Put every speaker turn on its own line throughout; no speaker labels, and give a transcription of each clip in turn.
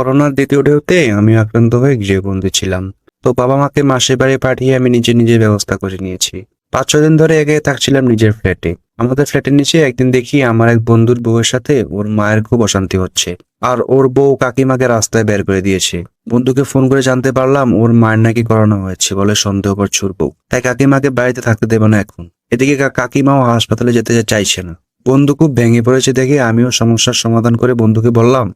করোনার দ্বিতীয় ঢেউতে আমি আক্রান্ত হয়ে গৃহবন্দী ছিলাম। তো বাবা মাকে মাসে বাড়ি পাঠিয়ে আমি নিজে নিজে ব্যবস্থা করে নিয়েছি। পাঁচ ছ দিন ধরে এগে থাকছিলাম নিজের ফ্ল্যাটে আমাদের ফ্ল্যাটের নিচে একদিন দেখি আমার এক বন্ধুর বউয়ের সাথে ওর মায়ের খুব অশান্তি হচ্ছে। আর ওর বউ কাকিমাকে রাস্তায় বের করে দিয়েছে। বন্ধুকে ফোন করে জানতে পারলাম ওর মায়ের নাকি করানো হয়েছে বলে সন্দেহ করছে বউ। তাই কাকিমাকে বাড়িতে থাকতে দেবে না এখন। এদিকে কাকিমাও হাসপাতালে যেতে চাইছে না। বন্ধু খুব ভেঙে পড়েছে দেখে আমিও সমস্যার সমাধান করে বন্ধুকে বললাম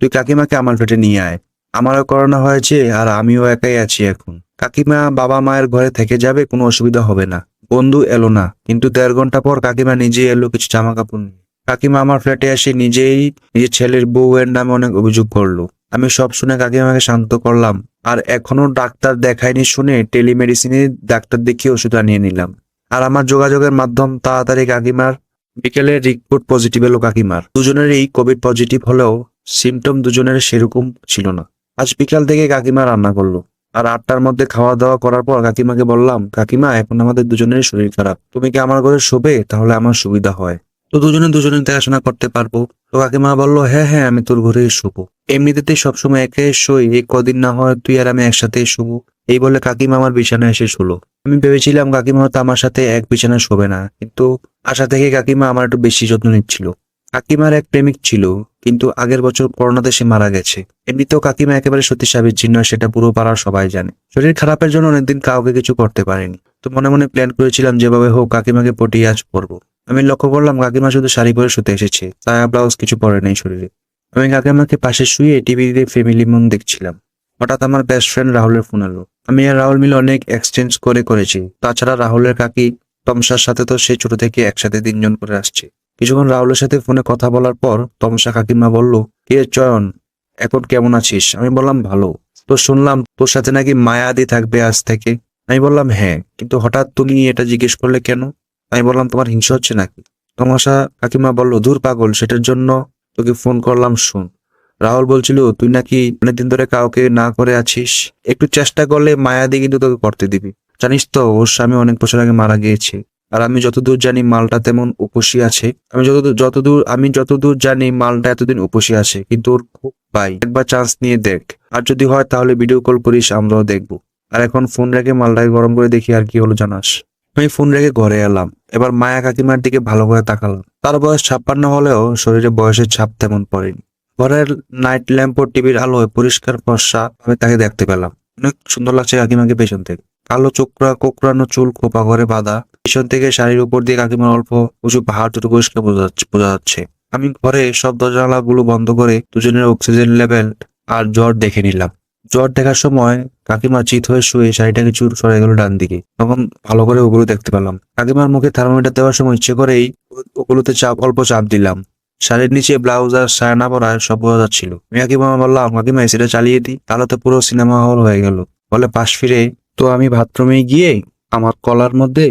তুই কাকিমাকে আমার ফ্ল্যাটে নিয়ে আয়। আমারও করোনা হয়েছে আর আমিও একাই আছি এখন। কাকিমা বাবা মায়ের ঘরে থেকে যাবে, কোনো অসুবিধা হবে না। বন্ধু এলো না, কিন্তু দেড় ঘণ্টা পর কাকিমা নিজেই এলো কিছু জামা কাপড় নিয়ে। কাকিমা আমার ফ্ল্যাটে এসে নিজেই নিজের ছেলের বউয়ের নামে অনেক অভিযোগ করল। আমি সব শুনে কাকিমাকে শান্ত করলাম, আর এখনও ডাক্তার দেখায়নি শুনে টেলিমেডিসিনে ডাক্তার দেখিয়ে ওষুধ আনিয়ে নিলাম। আর আমার যোগাযোগের মাধ্যম তাড়াতাড়ি কাকিমার বিকেলে রিপোর্ট পজিটিভ এলো কাকিমার। দুজনেরই কোভিড পজিটিভ হলেও সিমটম দুজনের সেরকম ছিল না। আজ বিকাল থেকে কাকিমা রান্না করল। আর আটটার মধ্যে খাওয়া দাওয়া করার পর কাকিমাকে বললাম, কাকিমা, এখন আমাদের দুজনের শরীর খারাপ। তুমি কি আমার ঘরে শোবে? তাহলে আমার সুবিধা হয়। তো দুজনে দুজনের দেখাশোনা করতে পারব। তো কাকিমা বলল হ্যাঁ হ্যাঁ আমি তোর ঘরেই শুবো। এমনিতেই সবসময় একে শোই, এই কদিন না হয় তুই আর আমি একসাথেই শুবো। এই বলে কাকিমা আমার বিছানায় এসে শুলো। আমি ভেবেছিলাম কাকিমা হয়তো আমার সাথে এক বিছানায় শোবে না, কিন্তু আশা থেকে কাকিমা আমার একটু বেশি যত্ন নিচ্ছিল। কাকিমার এক প্রেমিক ছিল, কিন্তু আগের বছর করোনাতে দেশে মারা গেছে। এমনিতেও কাকিমা একেবারে সত্যি সাবিচ্ছিন্ন সেটা পুরো পাড়ার সবাই জানে। শরীর খারাপের জন্য অনেকদিন কাউকে কিছু করতে পারেনি। তো মনে মনে প্ল্যান করেছিলাম যেভাবে হোক কাকিমাকে পটিয়ে আজ পরবো। আমি লক্ষ্য করলাম কাকিমা শুধু শাড়ি পরে শুতে এসেছে সায়া ব্লাউজ কিছু পরে নেই শরীরে। আমি কাকিমাকে পাশে শুয়ে টিভিতে ফ্যামিলি মন দেখছিলাম। হঠাৎ আমার বেস্ট ফ্রেন্ড রাহুলের ফোন এলো। আমি আর রাহুল মিলে অনেক এক্সচেঞ্জ করে করেছি। তাছাড়া রাহুলের কাকি তমসার সাথে তো সে ছোট থেকে একসাথে তিনজন করে আসছে। কিছুক্ষণ রাহুলের সাথে ফোনে কথা বলার পর তমসা কাকিমা বলল, কে চয়ন? এখন কেমন আছিস? আমি বললাম, ভালো। তো শুনলাম, তোর সাথে নাকি মায়াদি থাকবে আজ থেকে? আমি বললাম হ্যাঁ। কিন্তু হঠাৎ তুমি এটা জিজ্ঞেস করলে কেন? আমি বললাম, তোমার হিংসা হচ্ছে নাকি? তমাশা কাকিমা বলল, দূর পাগল, সেটার জন্য তোকে ফোন করলাম, শুন। রাহুল বলছিল, তুই নাকি অনেকদিন ধরে কাউকে না করে আছিস? একটু চেষ্টা করলে মায়াদি কিন্তু তোকে করতে দিবি। জানিস তো, ওর স্বামী অনেক বছর আগে মারা গিয়েছে। আর আমি যতদূর জানি মালটা তেমন উপসী আছে। আমি যতদূর যতদূর, আমি যতদূর জানি মালটা এতদিন উপসী আছে, কিন্তু ওর খুব পাই একবার চান্স নিয়ে দেখ। আর যদি হয় তাহলে ভিডিও কল করিস, আমরাও দেখব। আর এখন ফোন রেখে মালটাকে গরম করে দেখি আর কি হলো জানাস। আমি ফোন রেখে ঘরে এলাম। এবার মায়া কাকিমার দিকে ভালো করে তাকালাম। তার বয়স ছাপ্পান্ন হলেও শরীরে বয়সের ছাপ তেমন পড়েনি। ঘরের নাইট ল্যাম্প ও টিভির আলোয় পরিষ্কার ফর্সা আমি তাকে দেখতে পেলাম। অনেক সুন্দর লাগছে কাকিমাকে পেছন থেকে। কালো চোকরা কোকড়ানো চুল খোপা করে বাঁধা। পিছন থেকে শাড়ির উপর দিয়ে কাকিমার অল্প উঁচু পাহাড় দুটো পরিষ্কার বোঝা যাচ্ছে- আমি ঘরে সব দরজা গুলো বন্ধ করে দুজনের অক্সিজেন লেভেল আর জ্বর দেখে নিলাম। জ্বর দেখার সময় কাকিমা চিত হয়ে শুয়ে শাড়িটা কিছু সরে গেল ডান দিকে তখন ভালো করে ওগুলো দেখতে পেলাম। কাকিমার মুখে থার্মোমিটার দেওয়ার সময় ইচ্ছে করেই ওগুলোতে চাপ, অল্প চাপ দিলাম। শাড়ির নিচে ব্লাউজ আর সায়া না পরায় সব বোঝা যাচ্ছিল। আমি কাকিমা বললাম, কাকিমা সেটা চালিয়ে দিই তাহলে তো পুরো সিনেমা হল হয়ে গেল। বলে পাশ ফিরে তো আমি বাথরুমে গিয়ে আমার কলার মধ্যে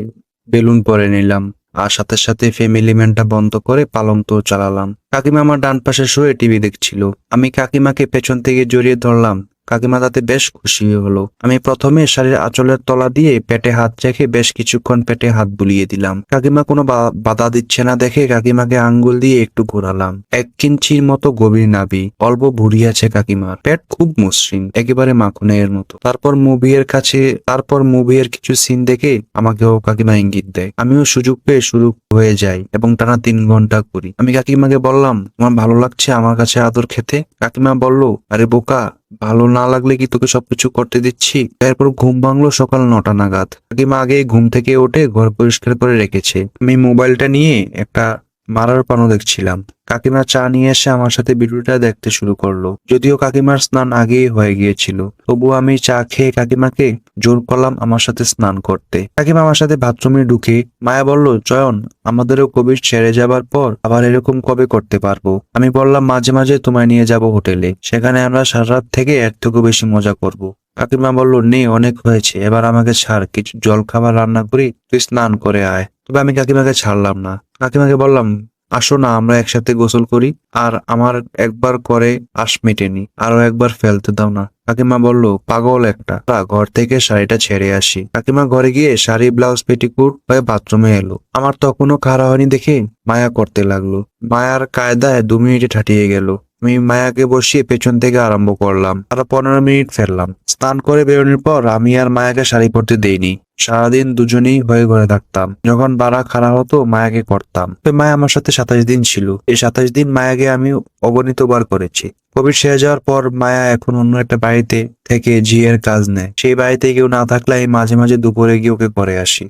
বেলুন পরে নিলাম, আর সাথে সাথে ফ্যামিলি ম্যানটা বন্ধ করে পালং তো চালালাম। কাকিমা আমার ডান পাশে শুয়ে টিভি দেখছিল। আমি কাকিমাকে পেছন থেকে জড়িয়ে ধরলাম। কাকিমা তাতে বেশ খুশি হলো। আমি প্রথমে শাড়ির আঁচলের তলা দিয়ে পেটে হাত রেখে বেশ কিছুক্ষণ পেটে হাত বুলিয়ে দিলাম। কাকিমা কোনো বাধা দিচ্ছে না দেখে কাকিমাকে আঙ্গুল দিয়ে একটু ঘোরালাম। এক কিঞ্চির মতো গভীর নাবি অল্প ভুড়ি আছে কাকিমার। পেট খুব মসৃণ, একেবারে মাখনের মতো। তারপর মুভির কাছে, তারপর মুভির কিছু সিন দেখে আমাকেও কাকিমা ইঙ্গিত দেয়। আমিও সুযোগ পেয়ে শুরু হয়ে যাই এবং টানা তিন ঘণ্টা করি। আমি কাকিমাকে বললাম, তোমার ভালো লাগছে আমার কাছে আদর খেতে? কাকিমা বলল, আরে বোকা ভালো না লাগলে কি তোকে সবকিছু করতে দিচ্ছি? তারপর ঘুম ভাঙলো সকাল নটা নাগাদ। কাকিমা আগে ঘুম থেকে ওঠে ঘর পরিষ্কার করে রেখেছে। আমি মোবাইলটা নিয়ে একটা মারার পানো দেখছিলাম। কাকিমা চা নিয়ে এসে আমার সাথে ভিডিওটা দেখতে শুরু করল। যদিও কাকিমার স্নান আগেই হয়ে গিয়েছিল তবুও আমি চা খেয়ে কাকিমাকে জোর করলাম আমার সাথে স্নান করতে। কাকিমা আমার সাথে বাথরুমে ঢুকে মায়া বলল, চয়ন, আমাদেরও কোভিড ছেড়ে যাবার পর আবার এরকম কবে করতে পারব? আমি বললাম, মাঝে মাঝে তোমায় নিয়ে যাব হোটেলে, সেখানে আমরা সারা রাত থেকে এর থেকেও বেশি মজা করব। কাকিমা বলল, নে, অনেক হয়েছে, এবার আমাকে ছাড়, কিছু জল খাবার রান্না করি, তুই স্নান করে আয়। তবে আমি কাকিমাকে ছাড়লাম না। কাকিমাকে বললাম, আসো না, আমরা একসাথে গোসল করি, আর আমার একবার করে আশ মেটেনি, আরও একবার ফেলতে দাও না। কাকিমা বলল, পাগল একটা। ঘর থেকে শাড়িটা ছেড়ে আসি। কাকিমা ঘরে গিয়ে শাড়ি, ব্লাউজ, পেটিকুট হয়ে বাথরুমে এলো। আমার তখনও খাড়া হয়নি দেখে মায়া করতে লাগল। মায়ার কায়দায় দু মিনিটে ঠাটিয়ে গেল। আমি মায়াকে বসিয়ে পেছন থেকে আরম্ভ করলাম। আরও পনেরো মিনিট ফেললাম। স্নান করে বেরোনোর পর আমি আর মায়াকে শাড়ি পরতে দেইনি। সারাদিন দুজনেই হয়ে ঘরে থাকতাম। যখন বাড়া খারাপ হতো, মায়াকে করতাম। তবে মায়া আমার সাথে সাতাশ দিন ছিল। এই সাতাশ দিন মায়াকে আমি অগণিতবার করেছি। কোভিড সেরে যাওয়ার পর মায়া এখন অন্য একটা বাড়িতে থেকে জিএর কাজ নেয়। সেই বাড়িতে কেউ না থাকলে আমি মাঝে মাঝে দুপুরে গিয়ে ওকে করে আসি।